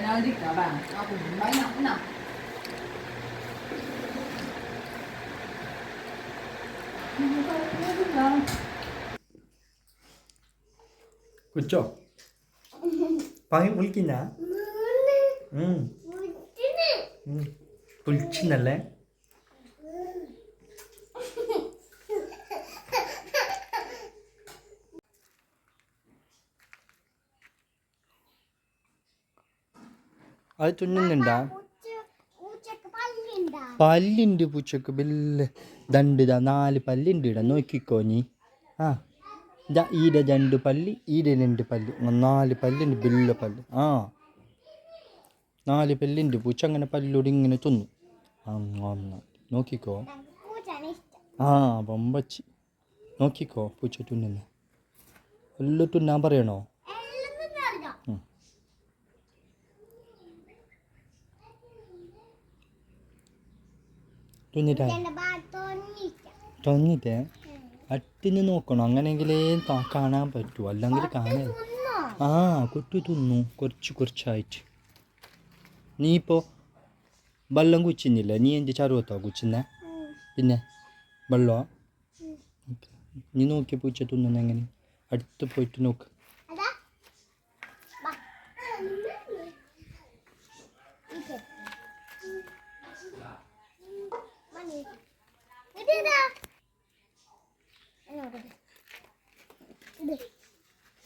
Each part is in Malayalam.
nó đi cả bà nó cũng bánh nóng nào 그죠? 방에 물기나? 응. 물기는. 응. 물기 날래? അത് തുന്നുന്നുണ്ടാ? പല്ലുണ്ട്? പൂച്ചക്ക്. വല്ല ദണ്ട് ഇതാ നാല് പല്ലുണ്ട് ഇടാ നോക്കിക്കോ നീ ആ ഇതാ ഈടെ രണ്ട് പല്ല് ഈടെ രണ്ട് പല്ല്. നാല് പല്ലുണ്ട് വല്ല പല്ല്. ആ നാല് പല്ലുണ്ട്. പൂച്ച അങ്ങനെ പല്ലോട് ഇങ്ങനെ തിന്നു. അങ്ങനെ നോക്കിക്കോ. ആ ബൊമ്പച്ചി നോക്കിക്കോ പൂച്ച തുന്നുന്ന. എല്ലാം തുന്നാൻ പറയണോ? തുന്നിട്ടാ? തൊന്നിട്ടേ അട്ടിന് നോക്കണം? അങ്ങനെയെങ്കിലേ ത- കാണാൻ പറ്റൂ. അല്ലെങ്കിൽ കാണാൻ ആ കുട്ടി തിന്നു. കുറച്ച് കുറച്ചായിട്ട്. നീ ഇപ്പോൾ വെള്ളം കുച്ചിന്നില്ല? നീ എന്റെ ചരുവത്തോ കുച്ചിന്ന? പിന്നെ വെള്ളമോ നീ നോക്കിയ പൂച്ച തിന്നുന്ന എങ്ങനെ? അടുത്ത് പോയിട്ട് നോക്ക്. 아니. 우리다. 아니 어디? 네.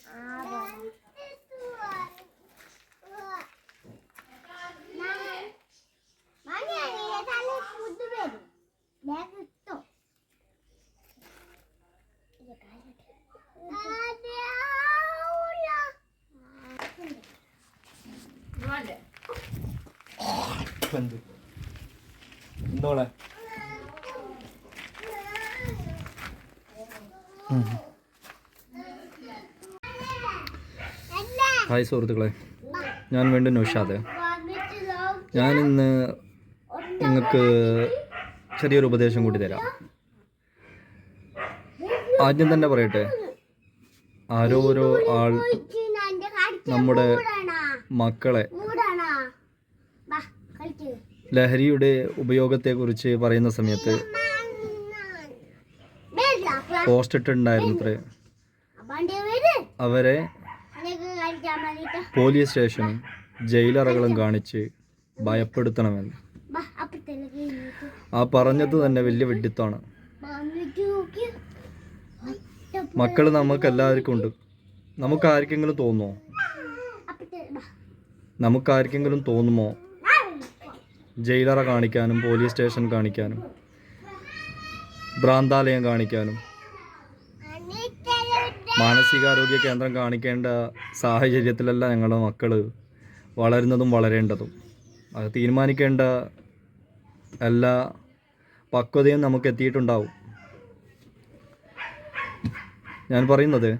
아 맞아. Vale. Oh, quando. No, la. Hi സുഹൃത്തുക്കളെ. ഞാൻ വീണ്ടും നൗഷാദ്. ഞാനിന്ന് നിങ്ങൾക്ക് ചെറിയൊരു ഉപദേശം കൂടി തരാം. ആദ്യം തന്നെ പറയട്ടെ. ആരോരോ ആൾ നമ്മുടെ മക്കളെ ലഹരിയുടെ ഉപയോഗത്തെക്കുറിച്ച് പറയുന്ന സമയത്ത് പോസ്റ്റ് ഇട്ടിട്ടുണ്ടായിരുന്നത്രേ അവരെ പോലീസ് സ്റ്റേഷനും ജയിലറകളും കാണിച്ച് ഭയപ്പെടുത്തണമെന്ന്. ആ പറഞ്ഞത് തന്നെ വലിയ വെഡിത്താണ്. മക്കൾ നമുക്ക് എല്ലാവർക്കും ഉണ്ട്. നമുക്ക് ആർക്കെങ്കിലും തോന്നുമോ നമുക്ക് ആർക്കെങ്കിലും തോന്നുമോ? ജയിലറ കാണിക്കാനും പോലീസ് സ്റ്റേഷൻ കാണിക്കാനും ഭ്രാന്താലയം കാണിക്കാനും മാനസികാരോഗ്യ കേന്ദ്രം കാണിക്കേണ്ട സാഹചര്യത്തിലല്ല ഞങ്ങളുടെ മക്കൾ വളരുന്നതും വളരേണ്ടതും. അത് തീരുമാനിക്കേണ്ട എല്ലാ പക്വതയും നമുക്ക് എത്തിയിട്ടുണ്ടാവും ഞാൻ പറയുന്നത്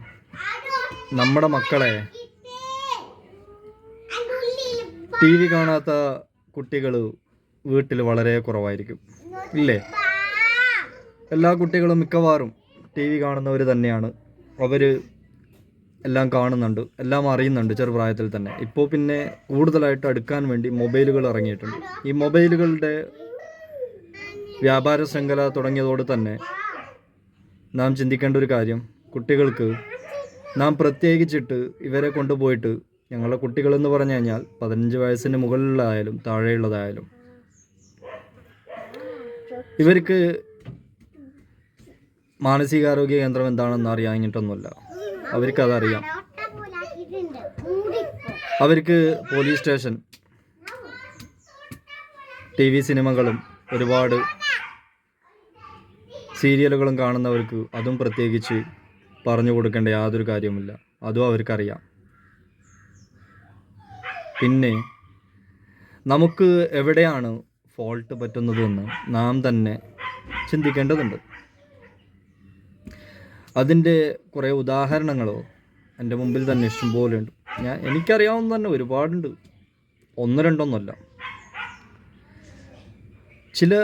നമ്മുടെ മക്കളെ ടി വി കാണാത്ത കുട്ടികൾ വീട്ടിൽ വളരെ കുറവായിരിക്കും. ഇല്ലേ? എല്ലാ കുട്ടികളും മിക്കവാറും ടി വി കാണുന്നവർ തന്നെയാണ്. അവർ എല്ലാം കാണുന്നുണ്ട് എല്ലാം അറിയുന്നുണ്ട് ചെറുപ്രായത്തിൽ തന്നെ. ഇപ്പോൾ പിന്നെ കൂടുതലായിട്ട് അടുക്കാൻ വേണ്ടി മൊബൈലുകൾ ഇറങ്ങിയിട്ടുണ്ട്. ഈ മൊബൈലുകളുടെ വ്യാപാര ശൃംഖല തുടങ്ങിയതോട് തന്നെ നാം ചിന്തിക്കേണ്ട ഒരു കാര്യം. കുട്ടികൾക്ക് നാം പ്രത്യേകിച്ചിട്ട് ഇവരെ കൊണ്ടുപോയിട്ട് ഞങ്ങളുടെ കുട്ടികളെന്ന് പറഞ്ഞു കഴിഞ്ഞാൽ പതിനഞ്ച് വയസ്സിന് മുകളിലായാലും താഴെയുള്ളതായാലും ഇവർക്ക് മാനസികാരോഗ്യ കേന്ദ്രം എന്താണെന്ന് അറിയാഞ്ഞിട്ടൊന്നുമില്ല. അവർക്കതറിയാം. അവർക്ക് പോലീസ് സ്റ്റേഷൻ ടി വി സിനിമകളും ഒരുപാട് സീരിയലുകളും കാണുന്നവർക്ക് അതും പ്രത്യേകിച്ച് പറഞ്ഞു കൊടുക്കേണ്ട യാതൊരു കാര്യവുമില്ല. അതും അവർക്കറിയാം. പിന്നെ നമുക്ക് എവിടെയാണ് ഫോൾട്ട് പറ്റുന്നതെന്ന് നാം തന്നെ ചിന്തിക്കേണ്ടതുണ്ട്. അതിന്റെ കുറേ ഉദാഹരണങ്ങളോ എന്റെ മുമ്പിൽ തന്നെ ഇഷ്ടംപോലെ ഉണ്ട്. ഞാൻ എനിക്കറിയാവുന്ന തന്നെ ഒരുപാടുണ്ട്. ഒന്ന് രണ്ടൊന്നുമല്ല. ചില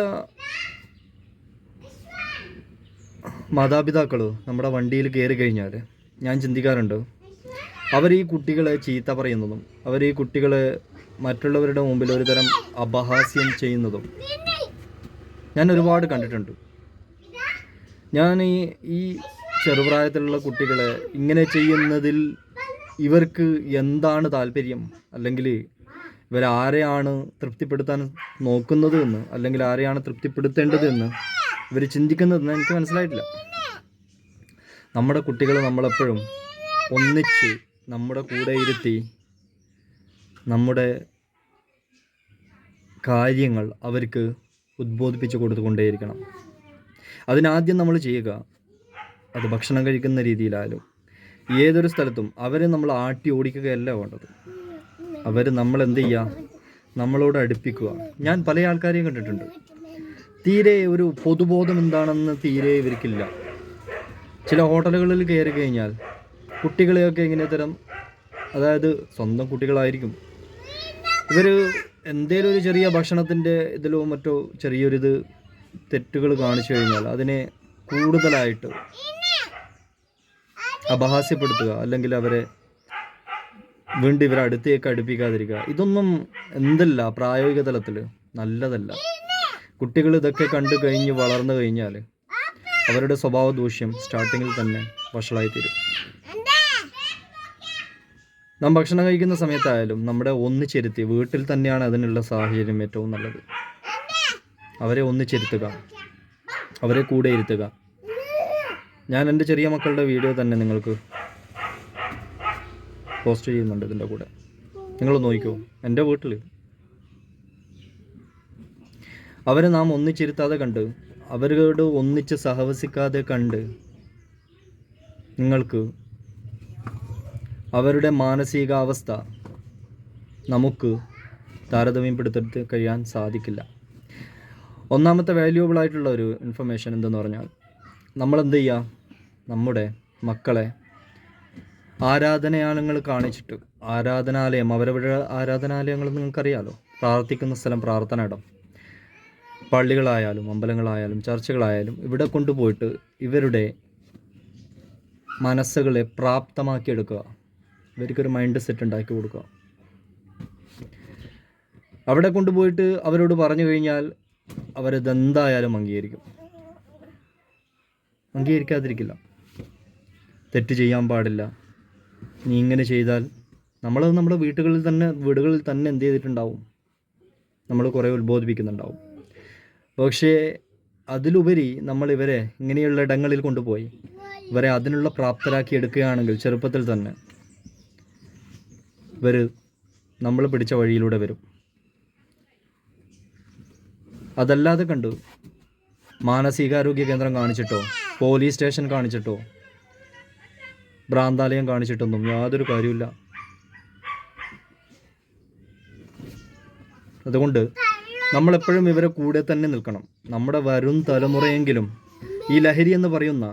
മാതാപിതാക്കൾ നമ്മുടെ വണ്ടിയിൽ കയറി കഴിഞ്ഞാൽ ഞാൻ ചിന്തിക്കാറുണ്ട് അവർ ഈ കുട്ടികളെ ചീത്ത പറയുന്നതും അവർ ഈ കുട്ടികളെ മറ്റുള്ളവരുടെ മുമ്പിൽ ഒരുതരം അപഹാസ്യം ചെയ്യുന്നതും ഞാൻ ഒരുപാട് കണ്ടിട്ടുണ്ട്. ഞാൻ ഈ ഈ ചെറുപ്രായത്തിലുള്ള കുട്ടികളെ ഇങ്ങനെ ചെയ്യുന്നതിൽ ഇവർക്ക് എന്താണ് താല്പര്യം? അല്ലെങ്കിൽ ഇവർ ആരെയാണ് തൃപ്തിപ്പെടുത്താൻ നോക്കുന്നത് എന്ന് അല്ലെങ്കിൽ ആരെയാണ് തൃപ്തിപ്പെടുത്തേണ്ടത് എന്ന് ഇവർ ചിന്തിക്കുന്നതെന്ന് എനിക്ക് മനസ്സിലായിട്ടില്ല. നമ്മുടെ കുട്ടികൾ നമ്മളെപ്പോഴും ഒന്നിച്ച് നമ്മുടെ കൂടെ ഇരുത്തി നമ്മുടെ കാര്യങ്ങൾ അവർക്ക് ഉദ്ബോധിപ്പിച്ച് കൊടുത്തുകൊണ്ടേയിരിക്കണം. അതിനാദ്യം നമ്മൾ ചെയ്യുക അത് ഭക്ഷണം കഴിക്കുന്ന രീതിയിലായാലും ഏതൊരു സ്ഥലത്തും അവരെ നമ്മൾ ആട്ടി ഓടിക്കുകയല്ല വേണ്ടത്. അവർ നമ്മൾ എന്ത് ചെയ്യുക നമ്മളോട് അടുപ്പിക്കുക. ഞാൻ പല ആൾക്കാരെയും കണ്ടിട്ടുണ്ട്. തീരെ ഒരു പൊതുബോധം എന്താണെന്ന് തീരെ ഇവർക്കില്ല. ചില ഹോട്ടലുകളിൽ കയറി കഴിഞ്ഞാൽ കുട്ടികളെയൊക്കെ ഇങ്ങനെ തരം അതായത് സ്വന്തം കുട്ടികളായിരിക്കും. ഇവർ എന്തേലും ഒരു ചെറിയ ഭക്ഷണത്തിന്റെ ഇതിലോ മറ്റോ ചെറിയൊരിത് തെറ്റുകൾ കാണിച്ചു കഴിഞ്ഞാൽ അതിനെ കൂടുതലായിട്ട് അപഹാസ്യപ്പെടുത്തുക അല്ലെങ്കിൽ അവരെ വീണ്ടും ഇവരെ അടുത്തേക്ക് അടുപ്പിക്കാതിരിക്കുക. ഇതൊന്നും എന്തല്ല പ്രായോഗിക തലത്തിൽ നല്ലതല്ല. കുട്ടികൾ ഇതൊക്കെ കണ്ടു കഴിഞ്ഞ് വളർന്നു കഴിഞ്ഞാൽ അവരുടെ സ്വഭാവ ദൂഷ്യം സ്റ്റാർട്ടിങ്ങിൽ തന്നെ വഷളായിത്തീരും. നാം ഭക്ഷണം കഴിക്കുന്ന സമയത്തായാലും നമ്മുടെ ഒന്നിച്ചിരുത്തി വീട്ടിൽ തന്നെയാണ് അതിനുള്ള സാഹചര്യം ഏറ്റവും നല്ലത്. അവരെ ഒന്നിച്ചിരുത്തുക അവരെ കൂടെ ഇരുത്തുക. ഞാൻ എന്റെ ചെറിയ മക്കളുടെ വീഡിയോ തന്നെ നിങ്ങൾക്ക് പോസ്റ്റ് ചെയ്യുന്നുണ്ട് ഇതിന്റെ കൂടെ. നിങ്ങൾ നോക്കിക്കോ എന്റെ വീട്ടിൽ അവരെ നാം ഒന്നിച്ചിരുത്താതെ കണ്ട് അവരോട് ഒന്നിച്ച് സഹവസിക്കാതെ കണ്ട് നിങ്ങൾക്ക് അവരുടെ മാനസികാവസ്ഥ നമുക്ക് താരതമ്യപ്പെടുത്തിട്ട് കഴിയാൻ സാധിക്കില്ല. ഒന്നാമത്തെ വാല്യൂബിൾ ആയിട്ടുള്ള ഒരു ഇൻഫർമേഷൻ എന്തെന്ന് പറഞ്ഞാൽ നമ്മൾ എന്ത് ചെയ്യുക നമ്മുടെ മക്കളെ ആരാധനയാലങ്ങൾ കാണിച്ചിട്ട്. ആരാധനാലയം അവരവരുടെ ആരാധനാലയങ്ങൾ നിങ്ങൾക്കറിയാലോ? പ്രാർത്ഥിക്കുന്ന സ്ഥലം പ്രാർത്ഥന ഇടം. പള്ളികളായാലും അമ്പലങ്ങളായാലും ചർച്ചകളായാലും ഇവിടെ കൊണ്ടുപോയിട്ട് ഇവരുടെ മനസ്സുകളെ പ്രാപ്തമാക്കിയെടുക്കുക. ഇവർക്കൊരു മൈൻഡ് സെറ്റ് ഉണ്ടാക്കി കൊടുക്കുക. അവിടെ കൊണ്ടുപോയിട്ട് അവരോട് പറഞ്ഞു കഴിഞ്ഞാൽ അവരതെന്തായാലും അംഗീകരിക്കും. അംഗീകരിക്കാതിരിക്കില്ല. തെറ്റ് ചെയ്യാൻ പാടില്ല. നീ ഇങ്ങനെ ചെയ്താൽ നമ്മളത് നമ്മുടെ വീട്ടുകളിൽ തന്നെ വീടുകളിൽ തന്നെ എന്ത് ചെയ്തിട്ടുണ്ടാവും? നമ്മൾ കുറേ ഉത്ബോധിപ്പിക്കുന്നുണ്ടാവും. പക്ഷേ അതിലുപരി നമ്മൾ ഇവരെ ഇങ്ങനെയുള്ള ഇടങ്ങളിൽ കൊണ്ടുപോയി. ഇവരെ അതിനുള്ള പ്രാപ്തരാക്കി എടുക്കുകയാണെങ്കിൽ ചെറുപ്പത്തിൽ തന്നെ ഇവർ നമ്മൾ പിടിച്ച വഴിയിലൂടെ വരും. അതല്ലാതെ കണ്ടു മാനസികാരോഗ്യ കേന്ദ്രം കാണിച്ചിട്ടോ? Police station കാണിച്ചിട്ടോ? ഭ്രാന്താലയം കാണിച്ചിട്ടൊന്നും യാതൊരു കാര്യമില്ല അതുകൊണ്ട് നമ്മളെപ്പോഴും ഇവരെ കൂടെ തന്നെ നിൽക്കണം. നമ്മുടെ വരും തലമുറയെങ്കിലും ഈ ലഹരി എന്ന് പറയുന്ന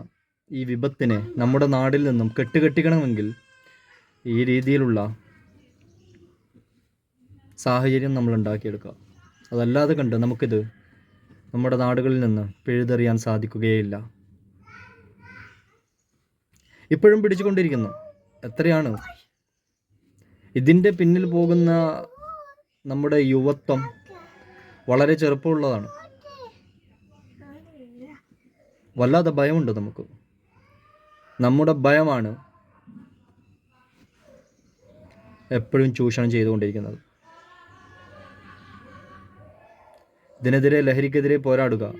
ഈ വിപത്തിനെ നമ്മുടെ നാടിൽ നിന്നും കെട്ടുകെട്ടിക്കണമെങ്കിൽ ഈ രീതിയിലുള്ള സാഹചര്യം നമ്മൾ ഉണ്ടാക്കിയെടുക്കുക. അതല്ലാതെ കണ്ട് നമുക്കിത് നമ്മുടെ നാടുകളിൽ നിന്ന് പിഴുതെറിയാൻ സാധിക്കുകയില്ല. ഇപ്പോഴും പിടിച്ചുകൊണ്ടിരിക്കുന്നു. എത്രയാണ്? ഇതിന്റെ പിന്നിൽ പോകുന്ന നമ്മുടെ യുവത്വം വളരെ ചെറുപ്പമുള്ളതാണ്. വല്ലാതെ ഭയമുണ്ട് നമുക്ക്. നമ്മുടെ ഭയമാണ് എപ്പോഴും ചൂഷണം ചെയ്തുകൊണ്ടിരിക്കുന്നത്. ഇതിനെതിരെ ലഹരിക്കെതിരെ പോരാടുക.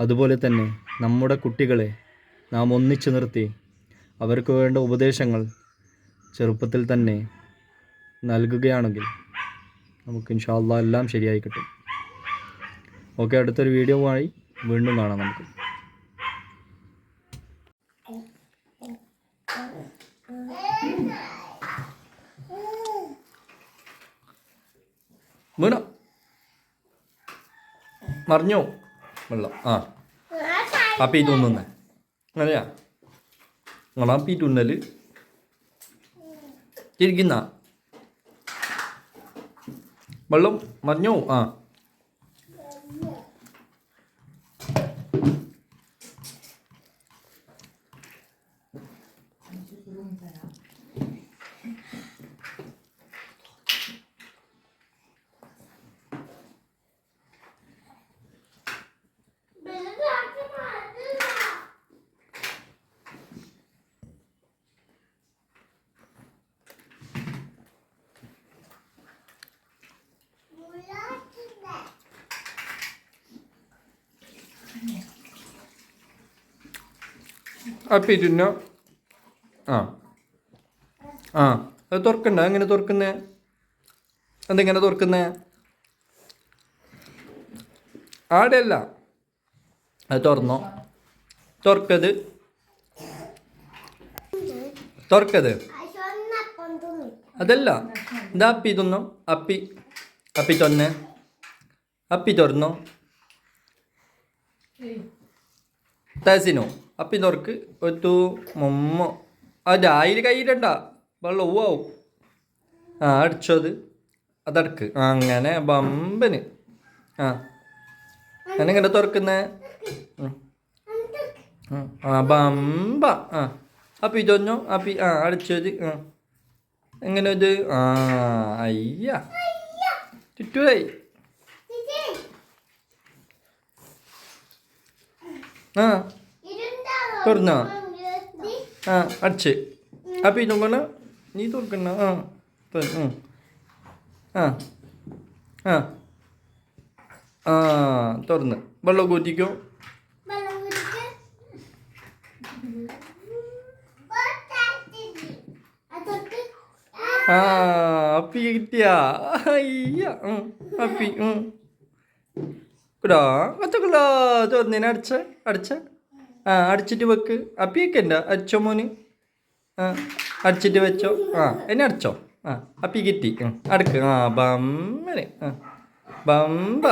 അതുപോലെ തന്നെ നമ്മുടെ കുട്ടികളെ നാം ഒന്നിച്ചു നിർത്തി അവർക്ക് വേണ്ട ഉപദേശങ്ങൾ ചെറുപ്പത്തിൽ തന്നെ നൽകുകയാണെങ്കിൽ നമുക്ക് ഇൻഷാല്ല എല്ലാം ശരിയായി കിട്ടും. ഓക്കെ അടുത്തൊരു വീഡിയോ ആയി വീണ്ടും കാണാം നമുക്ക്. വീണോ. മറിഞ്ഞോ. വെള്ളം. ആ. അപ്പം ഇതൊന്നും അങ്ങനെയാ? നിങ്ങളാ പീ തുന്നൽ. ചിരിക്കുന്ന വെള്ളം മറിഞ്ഞോ ആ. അപ്പി തിന്നോ ആ. ആ. അത് തുറക്കണ്ട. എങ്ങനെ തുറക്കുന്നേ? എന്തെങ്ങനെ തുറക്കുന്നേ? ആടെയല്ല. അത് തുറന്നോ? തുറക്കത് തുറക്കത് അതല്ല. ഇതാ അപ്പി തിന്നോ. അപ്പി. അപ്പി തുറന്നേ അപ്പി തുറന്നോ? തേസിനോ അപ്പി തുറക്ക് ഒത്തു മൊമ്മ. ആ രായിൽ കയ്യിലണ്ട. വെള്ളം ഓവാവും ആ അടിച്ചത്. അതടക്ക്. അങ്ങനെ ബമ്പന്. ആ. അങ്ങനെ ഇങ്ങനെ തുറക്കുന്നേ. ആ ബമ്പ. ആ. അപ്പം തൊന്നോ അപ്പി ആ അടിച്ചത്. ആ. എങ്ങനെ ഇത്? ആ അയ്യ. ചുറ്റുമായി ആ. തുറന്നോ ആ അടിച്ച് അപ്പി നോക്കണ നീ തുറക്കണ്ട. ആ. ആ ആ. ആ തുറന്ന്. വെള്ളം കൂറ്റിക്കോ ആ അപ്പി കിട്ടിയാ. അയ്യ അപ്പി. കുടാ കത്തക്കുള്ള തുറന്നേനെ അടിച്ച അടിച്ച. ആ അടിച്ചിട്ട് വെക്ക്. അപ്പിയൊക്കെ ഉണ്ട് മോന്? ആ അടിച്ചിട്ട് വെച്ചോ. ആ എന്നെ അടിച്ചോ? ആ അപ്പി കിട്ടി. അടക്ക്. ആ ബമ്മനെ ആ ബമ്പ